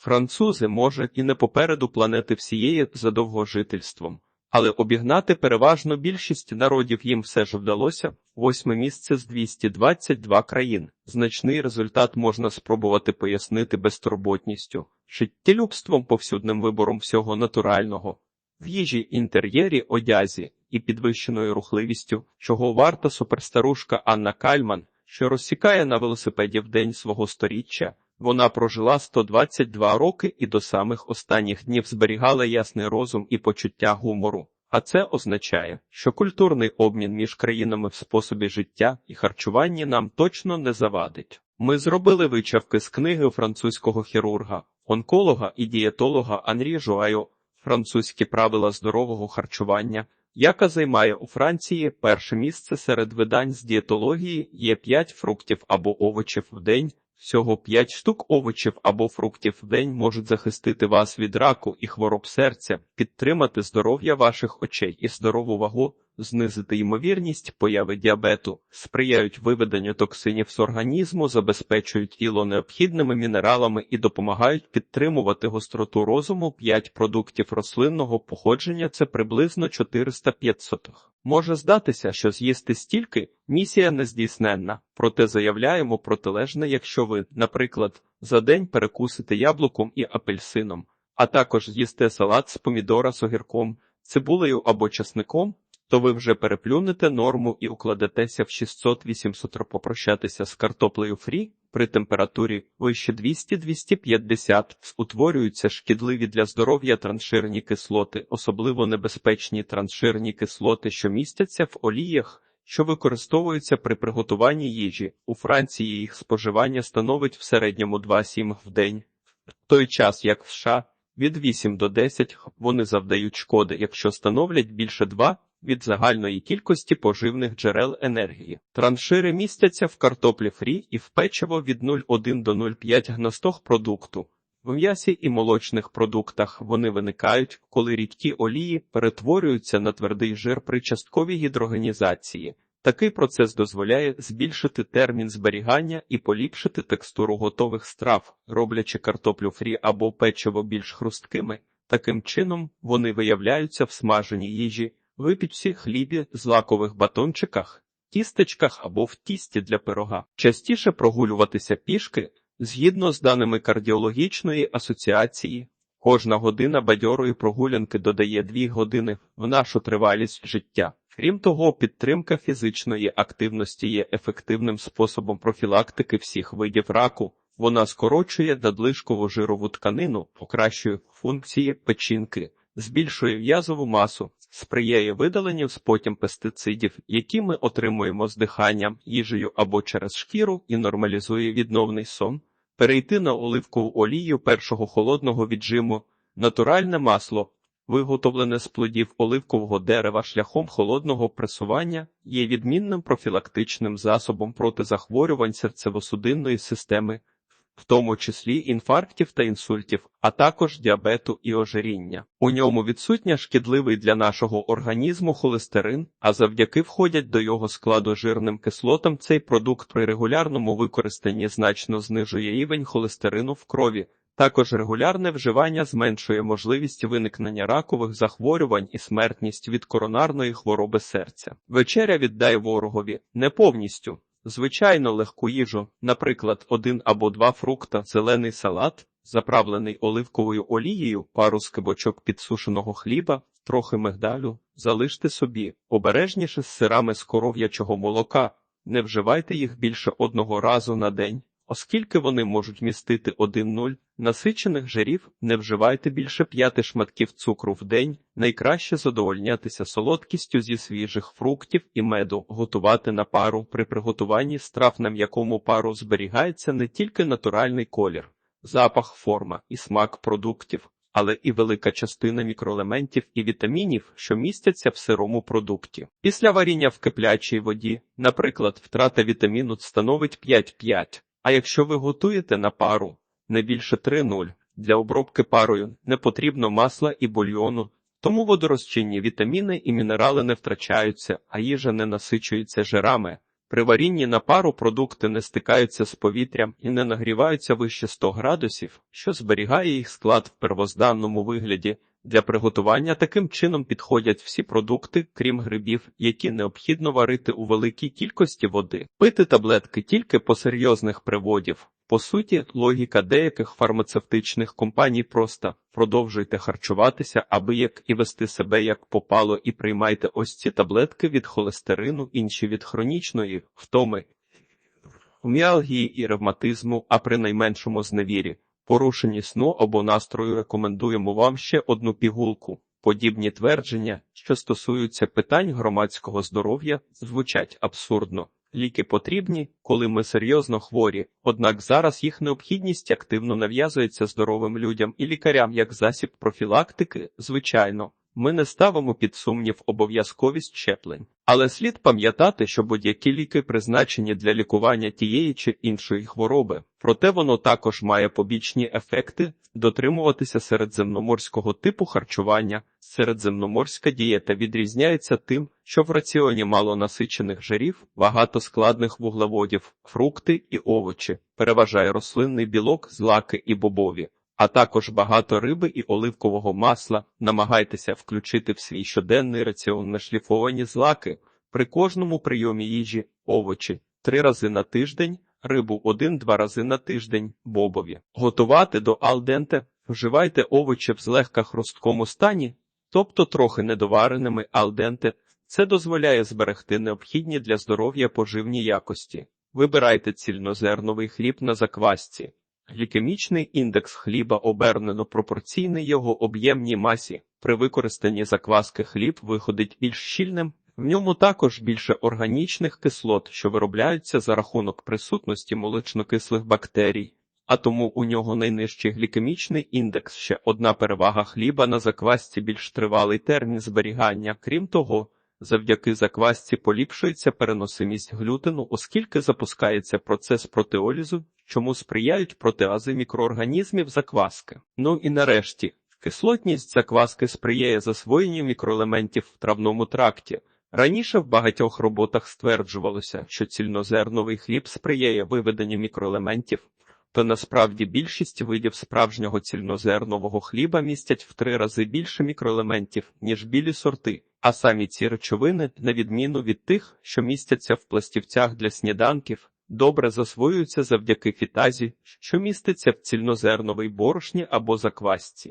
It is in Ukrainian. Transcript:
Французи, може, і не попереду планети всієї за довгожительством, але обігнати переважно більшість народів їм все ж вдалося. Восьме місце з 222 країн. Значний результат можна спробувати пояснити безтурботністю, життєлюбством, повсюдним вибором всього натурального, в їжі, інтер'єрі, одязі і підвищеною рухливістю, чого варта суперстарушка Анна Кальман, що розсікає на велосипеді в день свого сторіччя. Вона прожила 122 роки і до самих останніх днів зберігала ясний розум і почуття гумору. А це означає, що культурний обмін між країнами в способі життя і харчуванні нам точно не завадить. Ми зробили вичавки з книги французького хірурга, онколога і дієтолога Анрі Жуайо «Французькі правила здорового харчування, яка займає у Франції перше місце серед видань з дієтології є 5 фруктів або овочів в день. Всього 5 штук овочів або фруктів в день можуть захистити вас від раку і хвороб серця, підтримати здоров'я ваших очей і здорову вагу, знизити ймовірність появи діабету, сприяють виведенню токсинів з організму, забезпечують тіло необхідними мінералами і допомагають підтримувати гостроту розуму. 5 продуктів рослинного походження це приблизно 400-500. Може здатися, що з'їсти стільки місія нездійсненна, проте заявляємо протилежне, якщо ви, наприклад, за день перекусите яблуком і апельсином, а також з'їсте салат з помідора з огірком, цибулею або часником, то ви вже переплюнете норму і укладетеся в 600-800 попрощатися з картоплею фрі. При температурі вище 200-250 утворюються шкідливі для здоров'я транширні кислоти, особливо небезпечні транширні кислоти, що містяться в оліях, що використовуються при приготуванні їжі. У Франції їх споживання становить в середньому 2-7 в день, в той час як в США від 8 до 10 вони завдають шкоди, якщо становлять більше 2 від загальної кількості поживних джерел енергії. Траншири містяться в картоплі фрі і в печиво від 0,1 до 0,5 гностог продукту. В м'ясі і молочних продуктах вони виникають, коли рідкі олії перетворюються на твердий жир при частковій гідрогенізації. Такий процес дозволяє збільшити термін зберігання і поліпшити текстуру готових страв, роблячи картоплю фрі або печиво більш хрусткими. Таким чином вони виявляються в смаженій їжі, випічці, хлібі, злакових батончиках, тістечках або в тісті для пирога. Частіше прогулюватися пішки згідно з даними кардіологічної асоціації. Кожна година бадьорої прогулянки додає 2 години в нашу тривалість життя. Крім того, підтримка фізичної активності є ефективним способом профілактики всіх видів раку. Вона скорочує надлишкову жирову тканину, покращує функції печінки, збільшує в'язову масу, сприяє видаленню з потім пестицидів, які ми отримуємо з диханням, їжею або через шкіру, і нормалізує відновний сон. Перейти на оливкову олію першого холодного віджиму, натуральне масло, виготовлене з плодів оливкового дерева шляхом холодного пресування, є відмінним профілактичним засобом проти захворювань серцево-судинної системи, в тому числі інфарктів та інсультів, а також діабету і ожиріння. У ньому відсутня шкідливий для нашого організму холестерин, а завдяки входять до його складу жирним кислотам цей продукт при регулярному використанні значно знижує рівень холестерину в крові. Також регулярне вживання зменшує можливість виникнення ракових захворювань і смертність від коронарної хвороби серця. Вечеря віддай ворогові не повністю. Звичайно легку їжу, наприклад, один або два фрукта, зелений салат, заправлений оливковою олією, пару скибочок підсушеного хліба, трохи мигдалю, залиште собі, обережніше з сирами з коров'ячого молока, не вживайте їх більше одного разу на день. Оскільки вони можуть містити 1-0 насичених жирів, не вживайте більше п'яти шматків цукру в день, найкраще задовольнятися солодкістю зі свіжих фруктів і меду, готувати на пару при приготуванні страв, на м'якому пару зберігається не тільки натуральний колір, запах, форма і смак продуктів, але і велика частина мікроелементів і вітамінів, що містяться в сирому продукті. Після варіння в киплячій воді, наприклад, втрата вітаміну становить 5-5. А якщо ви готуєте на пару не більше 3-0, для обробки парою не потрібно масла і бульйону, тому водорозчинні вітаміни і мінерали не втрачаються, а їжа не насичується жирами. При варінні на пару продукти не стикаються з повітрям і не нагріваються вище 100 градусів, що зберігає їх склад в первозданному вигляді. Для приготування таким чином підходять всі продукти, крім грибів, які необхідно варити у великій кількості води. Пити таблетки тільки по серйозних приводів. По суті, логіка деяких фармацевтичних компаній проста продовжуйте харчуватися, аби як і вести себе як попало, і приймайте ось ці таблетки від холестерину, інші від хронічної втоми, міалгії і ревматизму, а при найменшому зневірі. Порушенні сну або настрою рекомендуємо вам ще одну пігулку. Подібні твердження, що стосуються питань громадського здоров'я, звучать абсурдно. Ліки потрібні, коли ми серйозно хворі, однак зараз їх необхідність активно нав'язується здоровим людям і лікарям як засіб профілактики, звичайно. Ми не ставимо під сумнів обов'язковість щеплень, але слід пам'ятати, що будь-які ліки призначені для лікування тієї чи іншої хвороби, проте воно також має побічні ефекти, дотримуватися середземноморського типу харчування. Середземноморська дієта відрізняється тим, що в раціоні мало насичених жирів, багато складних вуглеводів, фрукти і овочі, переважає рослинний білок, злаки і бобові а також багато риби і оливкового масла. Намагайтеся включити в свій щоденний раціон нашліфовані злаки при кожному прийомі їжі, овочі три рази на тиждень, рибу один-два рази на тиждень, бобові. Готувати до алденте. Вживайте овочі в злегка хрусткому стані, тобто трохи недовареними алденте. Це дозволяє зберегти необхідні для здоров'я поживні якості. Вибирайте цільнозерновий хліб на заквасці. Глікемічний індекс хліба обернено пропорційний його об'ємній масі. При використанні закваски хліб виходить більш щільним, в ньому також більше органічних кислот, що виробляються за рахунок присутності молочнокислих бактерій, а тому у нього найнижчий глікемічний індекс. Ще одна перевага хліба на заквасці більш тривалий термін зберігання. Крім того, завдяки заквасці поліпшується переносимість глютену, оскільки запускається процес протеолізу, чому сприяють протеази мікроорганізмів закваски. Ну і нарешті, кислотність закваски сприяє засвоєнню мікроелементів в травному тракті. Раніше в багатьох роботах стверджувалося, що цільнозерновий хліб сприяє виведенню мікроелементів, то насправді більшість видів справжнього цільнозернового хліба містять в три рази більше мікроелементів, ніж білі сорти, а самі ці речовини, на відміну від тих, що містяться в пластівцях для сніданків, добре засвоюються завдяки фітазі, що міститься в цільнозерновій борошні або заквасці.